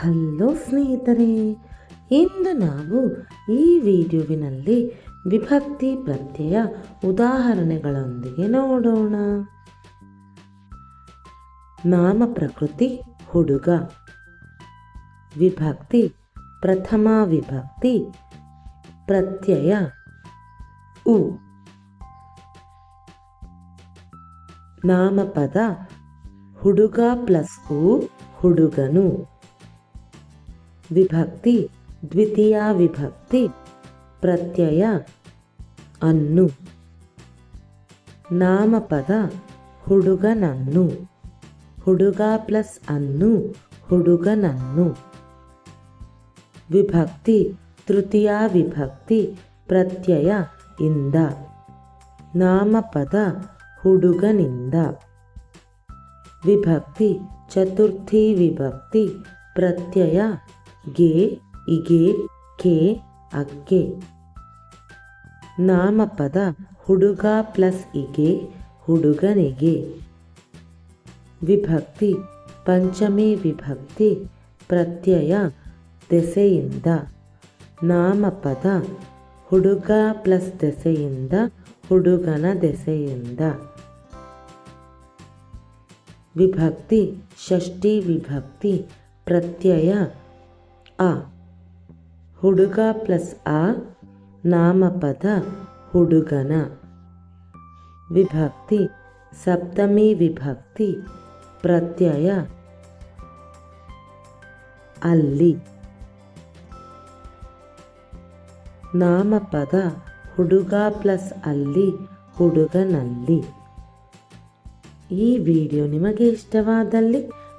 Hello ಸ್ನೇಹಿತರೆ, ಇಂದು ನಾವು ಈ ವಿಡಿಯೋವಿನಲ್ಲಿ ವಿಭಕ್ತಿ ಪ್ರತ್ಯಯ ಉದಾಹರಣೆಗಳೊಂದಿಗೆ ನೋಡೋಣ. ನಾಮ, ಪ್ರಕೃತಿ, ಹುಡುಗ. ವಿಭಕ್ತಿ, ಪ್ರಥಮ ವಿಭಕ್ತಿ, ಪ್ರತ್ಯಯ, ಉ. ನಾಮಪದ, ಹುಡುಗ ಪ್ಲಸ್ ಉ, ಹುಡುಗನು. ವಿಭಕ್ತಿ, ದ್ವಿತೀಯ ವಿಭಕ್ತಿ, ಪ್ರತ್ಯಯ ಅನ್ನು. ನಾಮಪದ ಹುಡುಗನನ್ನು. ಹುಡುಗ ಪ್ಲಸ್ ಅನ್ನು, ಹುಡುಗನನ್ನು. ವಿಭಕ್ತಿ, ತೃತೀಯ ವಿಭಕ್ತಿ, ಪ್ರತ್ಯಯ ಇಂದ. ನಾಮಪದ ಹುಡುಗನಿಂದ. ವಿಭಕ್ತಿ, ಚತುರ್ಥಿ ವಿಭಕ್ತಿ, ಪ್ರತ್ಯಯ ಗೆ, ಇಗೆ, ಕೆ ಅಕ್ಕೆ ನಾಮಪದ ಹುಡುಗ ಪ್ಲಸ್ ಇಗೆ, ಹುಡುಗನಿಗೆ. ವಿಭಕ್ತಿ, ಪಂಚಮಿ ವಿಭಕ್ತಿ, ಪ್ರತ್ಯಯ ದೆಸೆಯಿಂದ. ನಾಮಪದ ಹುಡುಗ ಪ್ಲಸ್ ದೆಸೆಯಿಂದ, ಹುಡುಗನ ದೆಸೆಯಿಂದ. ವಿಭಕ್ತಿ, ಷಷ್ಠಿ ವಿಭಕ್ತಿ, ಪ್ರತ್ಯಯ ಅ ಹುಡುಗ ಪ್ಲಸ್ ಆ, ನಾಮಪದ ಹುಡುಗನ. ವಿಭಕ್ತಿ, ಸಪ್ತಮಿ ವಿಭಕ್ತಿ, ಪ್ರತ್ಯಯ. ಅಲ್ಲಿ. ನಾಮಪದ ಹುಡುಗ ಪ್ಲಸ್ ಅಲ್ಲಿ, ಹುಡುಗನಲ್ಲಿ. ಈ ವಿಡಿಯೋ ನಿಮಗೆ ಇಷ್ಟವಾದಲ್ಲಿ